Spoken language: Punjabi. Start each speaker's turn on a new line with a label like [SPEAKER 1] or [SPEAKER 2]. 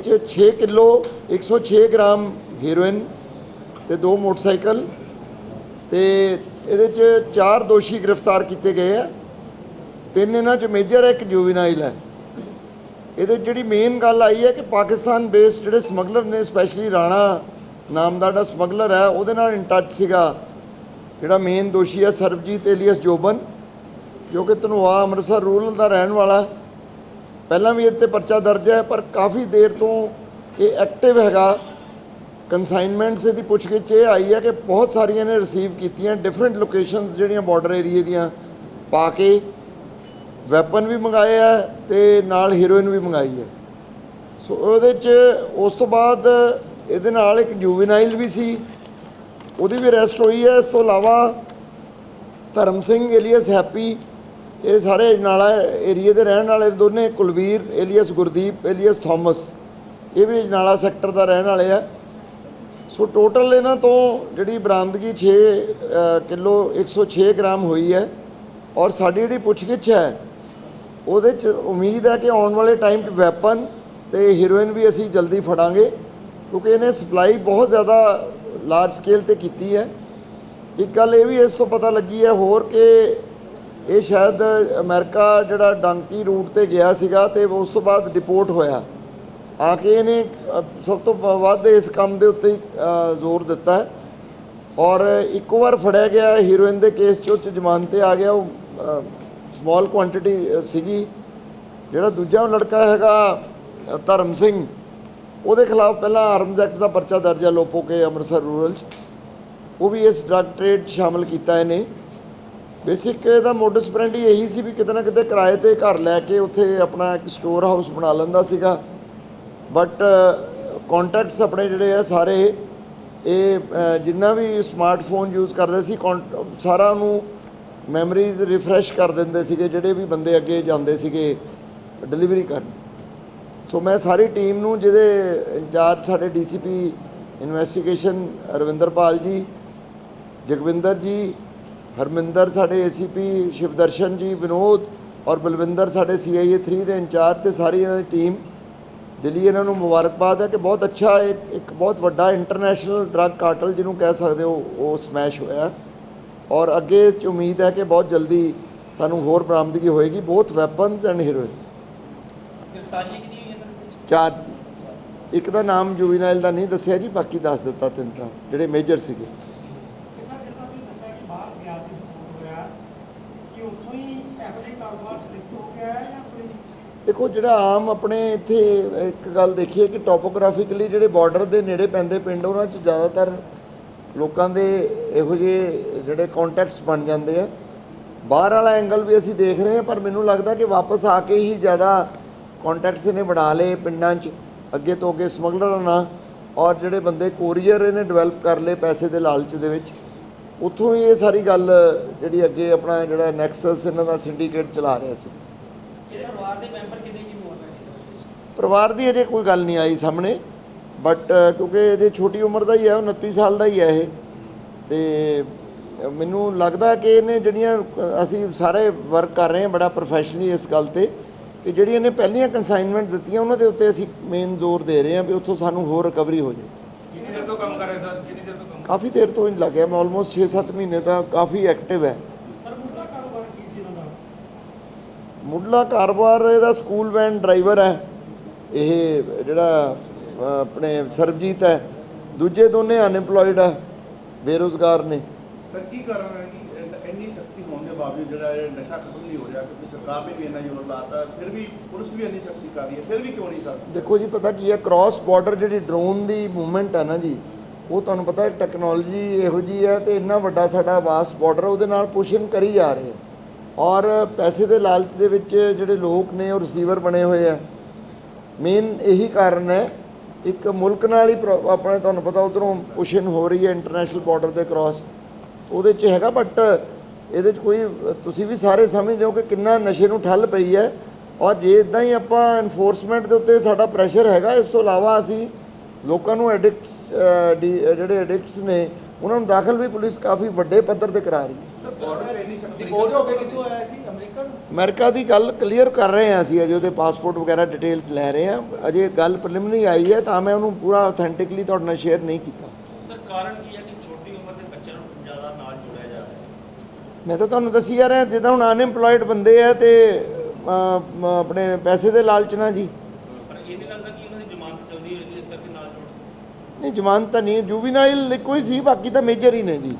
[SPEAKER 1] ਚ 6 ਕਿਲੋ 106 ਗ੍ਰਾਮ ਹੀਰੋਇਨ ਤੇ ਦੋ ਮੋਟਰਸਾਈਕਲ ਤੇ ਇਹਦੇ ਚ ਚਾਰ ਦੋਸ਼ੀ ਗ੍ਰਿਫਤਾਰ ਕੀਤੇ ਗਏ ਆ। ਤਿੰਨ ਇਹਨਾਂ ਚ ਮੇਜਰ ਹੈ, ਇੱਕ ਜੁਵੀਨਾਈਲ ਹੈ। ਇਹਦੇ 'ਚ ਜਿਹੜੀ ਮੇਨ ਗੱਲ ਆਈ ਹੈ ਕਿ ਪਾਕਿਸਤਾਨ ਬੇਸਡ ਜਿਹੜੇ ਸਮਗਲਰ ਨੇ ਸਪੈਸ਼ਲੀ ਰਾਣਾ ਨਾਮ ਦਾ ਜਿਹੜਾ ਸਮਗਲਰ ਹੈ, ਉਹਦੇ ਨਾਲ ਇਨ ਟੱਚ ਸੀਗਾ। ਜਿਹੜਾ ਮੇਨ ਦੋਸ਼ੀ ਹੈ ਸਰਬਜੀਤ ਏਲੀਅਸ ਜੋਬਨ, ਜੋ ਕਿ ਧਨੋਆ ਅੰਮ੍ਰਿਤਸਰ ਰੂਰਲ ਦਾ ਰਹਿਣ ਵਾਲਾ ਪਹਿਲਾਂ ਵੀ ਇਹ 'ਤੇ ਪਰਚਾ ਦਰਜ ਹੈ, ਪਰ ਕਾਫੀ ਦੇਰ ਤੋਂ ਇਹ ਐਕਟਿਵ ਹੈਗਾ। ਕਨਸਾਈਨਮੈਂਟਸ ਇਹਦੀ ਪੁੱਛਗਿੱਛ ਇਹ ਆਈ ਹੈ ਕਿ ਬਹੁਤ ਸਾਰੀਆਂ ਨੇ ਰਿਸੀਵ ਕੀਤੀਆਂ ਡਿਫਰੈਂਟ ਲੋਕੇਸ਼ਨਸ ਜਿਹੜੀਆਂ ਬਾਰਡਰ ਏਰੀਏ ਦੀਆਂ ਪਾ ਕੇ ਵੈਪਨ ਵੀ ਮੰਗਾਏ ਆ ਤੇ ਨਾਲ ਹੀਰੋਇਨ ਵੀ ਮੰਗਾਈ ਹੈ। ਸੋ ਉਹਦੇ 'ਚ ਉਸ ਤੋਂ ਬਾਅਦ ਇਹਦੇ ਨਾਲ ਇੱਕ ਜੂਵੀਨਾਈਲ ਵੀ ਸੀ, ਉਹਦੀ ਵੀ ਅਰੈਸਟ ਹੋਈ ਹੈ। ਇਸ ਤੋਂ ਇਲਾਵਾ ਧਰਮ ਸਿੰਘ ਏਲੀਅਸ ਹੈਪੀ ਇਹ ਸਾਰੇ ਅਜਨਾਲਾ ਏਰੀਏ ਦੇ ਰਹਿਣ ਵਾਲੇ ਦੋਨੇ, Kulvir, alias Gurdeep, alias Thomas. ਇਹ ਵੀ ਅਜਨਾਲਾ ਸੈਕਟਰ ਦਾ ਰਹਿਣ ਵਾਲੇ ਆ। ਸੋ ਟੋਟਲ ਇਹਨਾਂ ਤੋਂ ਜਿਹੜੀ ਬਰਾਮਦਗੀ 6 ਕਿਲੋ 106 ਗ੍ਰਾਮ ਹੋਈ ਹੈ। ਔਰ ਸਾਡੀ ਜਿਹੜੀ ਪੁੱਛਗਿੱਛ ਹੈ, ਉਹਦੇ ਚ ਉਮੀਦ ਹੈ ਕਿ ਆਉਣ ਵਾਲੇ ਟਾਈਮ 'ਚ ਵੈਪਨ ਤੇ ਹੀਰੋਇਨ ਵੀ ਅਸੀਂ ਜਲਦੀ ਫੜਾਂਗੇ, ਕਿਉਂਕਿ ਇਹਨੇ ਸਪਲਾਈ ਬਹੁਤ ਜ਼ਿਆਦਾ ਲਾਰਜ ਸਕੇਲ ਤੇ ਕੀਤੀ ਹੈ। ਇੱਕ ਗੱਲ ਇਹ ਵੀ ਇਸ ਤੋਂ ਪਤਾ ਲੱਗੀ ਹੈ ਹੋਰ ਕਿ ਇਹ ਸ਼ਾਇਦ ਅਮਰੀਕਾ ਜਿਹੜਾ ਡੰਕੀ ਰੂਟ ਤੇ ਗਿਆ ਸੀਗਾ ਤੇ ਉਸ ਤੋਂ ਬਾਅਦ ਡਿਪੋਰਟ ਹੋਇਆ। ਆ ਕੇ ਇਹਨੇ ਸਭ ਤੋਂ ਵ- ਵੱਧ ਇਸ ਕੰਮ ਦੇ ਉੱਤੇ ਜ਼ੋਰ ਦਿੱਤਾ ਹੈ। ਔਰ ਇੱਕ ਵਾਰ ਫੜਿਆ ਗਿਆ ਹੀਰੋਇਨ ਦੇ ਕੇਸ 'ਚ, ਉਹ 'ਚ ਜ਼ਮਾਨਤ ਤੇ ਆ ਗਿਆ। ਉਹ ਸਮਾਲ ਕੁਆਂਟੀਟੀ ਸੀਗੀ। ਜਿਹੜਾ ਦੂਜਾ ਲੜਕਾ ਹੈਗਾ ਧਰਮ ਸਿੰਘ, ਉਹਦੇ ਖਿਲਾਫ ਪਹਿਲਾਂ ਆਰਮਜ਼ ਐਕਟ ਦਾ ਪਰਚਾ ਦਰਜ ਹੈ ਲੋਪੋ ਕੇ ਅੰਮ੍ਰਿਤਸਰ ਰੂਰਲ 'ਚ। ਉਹ ਵੀ ਇਸ ਡਰੱਗ ਟ੍ਰੇਡ 'ਚ ਸ਼ਾਮਲ ਕੀਤਾ ਇਹਨੇ। ਬੇਸਿਕ ਇਹਦਾ ਮੋਡਸ ਪ੍ਰੈਂਡੀ ਇਹੀ ਸੀ ਵੀ ਕਿਤੇ ਨਾ ਕਿਤੇ ਕਿਰਾਏ ਤੇ ਘਰ ਲੈ ਕੇ ਉੱਥੇ ਆਪਣਾ ਇੱਕ ਸਟੋਰ ਹਾਊਸ ਬਣਾ ਲੈਂਦਾ ਸੀਗਾ। ਬਟ ਕੰਟੈਕਟਸ ਆਪਣੇ ਜਿਹੜੇ ਆ ਸਾਰੇ, ਇਹ ਜਿੰਨਾ ਵੀ ਸਮਾਰਟਫੋਨ ਯੂਜ਼ ਕਰਦੇ ਸੀ ਕੌਨ- ਸਾਰਾ ਨੂੰ ਮੈਮਰੀਜ਼ ਰਿਫਰੈਸ਼ ਕਰ ਦਿੰਦੇ ਸੀਗੇ, ਜਿਹੜੇ ਵੀ ਬੰਦੇ ਅੱਗੇ ਜਾਂਦੇ ਸੀਗੇ ਡਿਲੀਵਰੀ ਕਰਨ। ਸੋ ਮੈਂ ਸਾਰੀ ਟੀਮ ਨੂੰ ਜਿਹਦੇ ਇੰਚਾਰਜ ਸਾਡੇ ਡੀਸੀਪੀ ਇਨਵੈਸਟੀਗੇਸ਼ਨ ਰਵਿੰਦਰਪਾਲ ਜੀ, ਜਗਵਿੰਦਰ ਜੀ ਹਰਮਿੰਦਰ ਸਾਡੇ ਏਸੀਪੀ ਸ਼ਿਵਦਰਸ਼ਨ ਜੀ ਵਿਨੋਦ ਔਰ ਬਲਵਿੰਦਰ ਸਾਡੇ ਸੀਆਈਏ 3 ਦੇ ਇੰਚਾਰਜ ਤੇ ਸਾਰੀ ਇਹਨਾਂ ਦੀ ਟੀਮ ਦਿੱਲੀ ਇਹਨਾਂ ਨੂੰ ਮੁਬਾਰਕਬਾਦ ਹੈ ਕਿ ਬਹੁਤ ਅੱਛਾ ਇੱਕ ਇੱਕ ਬਹੁਤ ਵੱਡਾ ਇੰਟਰਨੈਸ਼ਨਲ ਡਰੱਗ ਕਾਰਟਲ ਜਿਹਨੂੰ ਕਹਿ ਸਕਦੇ ਹੋ ਉਹ ਸਮੈਸ਼ ਹੋਇਆ। ਔਰ ਅੱਗੇ 'ਚ ਉਮੀਦ ਹੈ ਕਿ ਬਹੁਤ ਜਲਦੀ ਸਾਨੂੰ ਹੋਰ ਬਰਾਮਦਗੀ ਹੋਏਗੀ ਬਹੁਤ ਵੈਪਨਸ ਐਂਡ ਹੀਰੋਇਨ
[SPEAKER 2] ਗ੍ਰਿਫਤਾਰੀ ਕਿੰਨੀ ਹੋਈ ਹੈ ਸਰ?
[SPEAKER 1] ਚਾਰ। ਇੱਕ ਦਾ ਨਾਮ ਜੁਵੀਨਾਈਲ ਦਾ ਨਹੀਂ ਦੱਸਿਆ ਜੀ ਬਾਕੀ ਦੱਸ ਦਿੱਤਾ ਤਿੰਨ ਤਾਂ ਜਿਹੜੇ ਮੇਜਰ ਸੀਗੇ
[SPEAKER 3] ਇਹ ਸਰ ਜਿੱਦਾਂ ਤੁਸੀਂ ਦੱਸਿਆ ਕਿ ਬਾਹਰ ਗਿਆ ਸੀ ਰਿਪੋਰਟ ਹੋਇਆ ਕਿ ਉੱਥੋਂ ਹੀ ਇਹੋ ਜਿਹੇ ਕਾਰੋਬਾਰ ਲਿਫਟ ਹੋ ਗਿਆ ਹੈ ਜਾਂ ਕੋਈ
[SPEAKER 1] ਦੇਖੋ, ਜਿਹੜਾ ਆਮ ਆਪਣੇ ਇੱਥੇ ਇੱਕ ਗੱਲ ਦੇਖੀਏ ਕਿ ਟੋਪੋਗ੍ਰਾਫਿਕਲੀ ਜਿਹੜੇ ਬਾਰਡਰ ਦੇ ਨੇੜੇ ਪੈਂਦੇ ਪਿੰਡ, ਉਹਨਾਂ 'ਚ ਜ਼ਿਆਦਾਤਰ ਲੋਕਾਂ ਦੇ ਇਹੋ ਜਿਹੇ ਜਿਹੜੇ ਕੰਟੈਕਟਸ ਬਣ ਜਾਂਦੇ ਆ। ਬਾਹਰ ਵਾਲਾ ਐਂਗਲ ਵੀ ਅਸੀਂ ਦੇਖ ਰਹੇ ਹਾਂ, ਪਰ ਮੈਨੂੰ ਲੱਗਦਾ ਕਿ ਵਾਪਸ ਆ ਕੇ ਹੀ ਜ਼ਿਆਦਾ ਕੰਟੈਕਟਸ ਇਹਨੇ ਬਣਾ ਲਏ ਪਿੰਡਾਂ 'ਚ, ਅੱਗੇ ਤੋਂ ਅੱਗੇ ਸਮਗਲਰਾਂ ਨਾਲ ਔਰ ਜਿਹੜੇ ਬੰਦੇ ਕੋਰੀਅਰ ਇਹਨੇ ਡਿਵੈਲਪ ਕਰ ਲਏ ਪੈਸੇ ਦੇ ਲਾਲਚ ਦੇ ਵਿੱਚ। ਉੱਥੋਂ ਹੀ ਇਹ ਸਾਰੀ ਗੱਲ ਜਿਹੜੀ ਅੱਗੇ ਆਪਣਾ ਜਿਹੜਾ ਨੈਕਸਸ ਇਹਨਾਂ ਦਾ ਸਿੰਡੀਕੇਟ ਚਲਾ ਰਿਹਾ ਸੀ।
[SPEAKER 2] ਇਹਦੇ ਪਰਿਵਾਰ ਦੇ ਮੈਂਬਰ
[SPEAKER 1] ਪਰਿਵਾਰ ਦੀ ਅਜੇ ਕੋਈ ਗੱਲ ਨਹੀਂ ਆਈ ਸਾਹਮਣੇ ਬਟ ਕਿਉਂਕਿ ਇਹਦੇ ਛੋਟੀ ਉਮਰ ਦਾ ਹੀ ਹੈ ਉਹ 29 ਸਾਲ ਦਾ ਹੀ ਹੈ ਇਹ। ਤੇ ਮੈਨੂੰ ਲੱਗਦਾ ਕਿ ਇਹਨੇ ਜਿਹੜੀਆਂ ਅਸੀਂ ਸਾਰੇ ਵਰਕ ਕਰ ਰਹੇ ਹਾਂ ਬੜਾ ਪ੍ਰੋਫੈਸ਼ਨਲੀ ਇਸ ਗੱਲ ਤੇ ਕਿ ਜਿਹੜੀਆਂ ਇਹਨੇ ਪਹਿਲੀਆਂ ਕਨਸਾਈਨਮੈਂਟ ਦਿੱਤੀਆਂ ਉਹਨਾਂ ਦੇ ਉੱਤੇ ਅਸੀਂ ਮੇਨ ਜ਼ੋਰ ਦੇ ਰਹੇ ਹਾਂ ਵੀ ਉੱਥੋਂ ਸਾਨੂੰ ਹੋਰ ਰਿਕਵਰੀ ਹੋ ਜਾਏ।
[SPEAKER 4] ਕਿੰਨੀ ਦੇਰ ਤੋਂ ਕੰਮ ਕਰ ਰਹੇ ਸਰ? ਕਿੰਨੀ ਦੇਰ ਤੋਂ ਕੰਮ
[SPEAKER 1] ਕਾਫੀ ਦੇਰ ਤੋਂ ਹੀ ਲੱਗਿਆ ਮੈਂ ਆਲਮੋਸਟ 6-7 ਮਹੀਨੇ ਤਾਂ ਕਾਫੀ ਐਕਟਿਵ ਹੈ।
[SPEAKER 3] ਸਰ ਮੁੱਢਲਾ ਕਾਰੋਬਾਰ ਕੀ ਸੀ ਇਹਨਾਂ ਦਾ?
[SPEAKER 1] ਮੁੱਢਲਾ ਕਾਰੋਬਾਰ ਇਹਦਾ ਸਕੂਲ ਵੈਨ ਡਰਾਈਵਰ ਹੈ। ਇਹ ਜਿਹੜਾ ਆਪਣੇ ਸਰਬਜੀਤ ਹੈ ਦੂਜੇ ਦੋਨੇ ਅਨਐਮਪਲੋਇਡ ਹੈ ਬੇਰੁਜ਼ਗਾਰ ਨੇ।
[SPEAKER 4] ਸਰ ਕੀ ਕਾਰਨ ਹੈ ਕਿ ਇੰਨ- ਸਖਤੀ ਹੋਣ ਦੇ ਬਾਵਜੂਦ ਜਿਹੜਾ ਇਹ ਨਸ਼ਾ ਖਤਮ ਨਹੀਂ ਹੋ ਰਿਹਾ ਕਿਉਂਕਿ ਸਰਕਾਰ ਨੇ ਵੀ ਇੰਨਾ ਜ਼ੋਰ ਲਾਤਾ ਫਿਰ ਵੀ ਪੁਲਿਸ ਵੀ ਇੰਨੀ ਸਖਤੀ ਕਰ ਰਹੀ ਹੈ ਫਿਰ ਵੀ ਕਿਉਂ ਨਹੀਂ ਸਰ
[SPEAKER 1] ਦੇਖੋ ਜੀ ਪਤਾ ਕੀ ਹੈ ਕ੍ਰਾਸ ਬਾਰਡਰ ਜਿਹੜੀ ਡਰੋਨ ਦੀ ਮੂਵਮੈਂਟ ਹੈ ਨਾ ਜੀ ਉਹ ਤੁਹਾਨੂੰ ਪਤਾ ਹੈ ਟੈਕਨੋਲੋਜੀ ਇਹੋ ਜੀ ਹੈ ਤੇ ਇੰਨਾ ਵੱਡਾ ਸਾਡਾ ਵਾਸ ਬਾਰਡਰ ਉਹਦੇ ਨਾਲ ਪੁਸ਼ਨ ਕਰੀ ਜਾ ਰਹੇ ਆ ਔਰ ਪੈਸੇ ਦੇ ਲਾਲਚ ਦੇ ਵਿੱਚ ਜਿਹੜੇ ਲੋਕ ਨੇ ਉਹ ਰਿਸੀਵਰ ਬਣੇ ਹੋਏ ਆ ਮੇਨ ਇਹੀ ਕਾਰਨ ਹੈ, ਇੱਕ ਮੁਲਕ ਨਾਲ ਹੀ ਪ੍ਰੋ- ਆਪਣੇ ਤੁਹਾਨੂੰ ਪਤਾ ਉਧਰੋਂ ਪੁਸ਼ਨ ਹੋ ਰਹੀ ਹੈ ਇੰਟਰਨੈਸ਼ਨਲ ਬਾਰਡਰ ਦੇ ਕ੍ਰਾਸ ਉਹਦੇ 'ਚ ਹੈਗਾ ਬਟ ਇਹਦੇ 'ਚ ਕੋਈ, ਤੁਸੀਂ ਵੀ ਸਾਰੇ ਸਮਝਦੇ ਹੋ ਕਿ ਕਿੰਨਾ ਨਸ਼ੇ ਨੂੰ ਠੱਲ ਪਈ ਹੈ। ਔਰ ਜੇ ਇਦਾਂ ਹੀ ਆਪਾਂ ਐਨਫੋਰਸਮੈਂਟ ਦੇ ਉੱਤੇ ਸਾਡਾ ਪ੍ਰੈਸ਼ਰ ਹੈਗਾ, ਇਸ ਤੋਂ ਇਲਾਵਾ ਅਸੀਂ ਲੋਕਾਂ ਨੂੰ ਐਡਿਕਟਸ ਜਿਹੜੇ ਐਡਿਕਟਸ ਨੇ, ਉਹਨਾਂ ਨੂੰ ਦਾਖਲ ਵੀ ਪੁਲਿਸ ਕਾਫੀ ਵੱਡੇ ਪੱਧਰ ਤੇ ਕਰਾ ਰਹੀ ਹੈ।
[SPEAKER 5] ਹੋ ਅਮਰੀਕਾ
[SPEAKER 1] ਦੀ ਗੱਲ ਕਲੀਅਰ ਕਰ ਰਹੇ ਹਾਂ ਅਸੀਂ ਅਜੇ ਉਹਦੇ ਪਾਸਪੋਰਟ ਵਗੈਰਾ ਡਿਟੇਲਸ ਲੈ ਰਹੇ ਹਾਂ। ਅਜੇ ਗੱਲ ਪ੍ਰੀਲਿਮਿਨਰੀ ਆਈ ਹੈ ਤਾਂ ਮੈਂ ਉਹਨੂੰ ਪੂਰਾ ਆਥੈਂਟਿਕਲੀ ਤੁਹਾਡੇ ਨਾਲ ਸ਼ੇਅਰ ਨਹੀਂ ਕੀਤਾ।
[SPEAKER 2] ਸਰ ਕਾਰਨ ਕੀ ਹੈ ਕਿ ਛੋਟੀ ਉਮਰ ਦੇ ਬੱਚਿਆਂ ਨੂੰ ਜ਼ਿਆਦਾ ਨਾਲ ਜੋੜਿਆ ਜਾ ਰਿਹਾ ਹੈ?
[SPEAKER 1] ਮੈਂ ਤਾਂ ਤੁਹਾਨੂੰ ਦੱਸੀ ਜਾ ਰਿਹਾ ਜਿੱਦਾਂ ਹੁਣ ਅਨਐਮਪਲੋਇਡ ਬੰਦੇ ਆ ਤੇ ਆਪਣੇ ਪੈਸੇ ਦੇ ਲਾਲਚ ਨਾਲ ਜੀ।
[SPEAKER 2] ਪਰ ਇਹ ਨਹੀਂ ਲੱਗਦਾ ਕਿ ਉਹਨਾਂ ਦੀ ਜ਼ਮਾਨਤ ਚਲਦੀ ਹੋਏਗੀ ਇਸ ਕਰਕੇ ਨਾਲ ਜੋੜ
[SPEAKER 1] ਨਹੀਂ ਜ਼ਮਾਨਤ ਤਾਂ ਨਹੀਂ ਜੁਵੀਨਾਈਲ ਇੱਕੋ ਹੀ ਸੀ ਬਾਕੀ ਤਾਂ ਮੇਜਰ ਹੀ ਨੇ ਜੀ।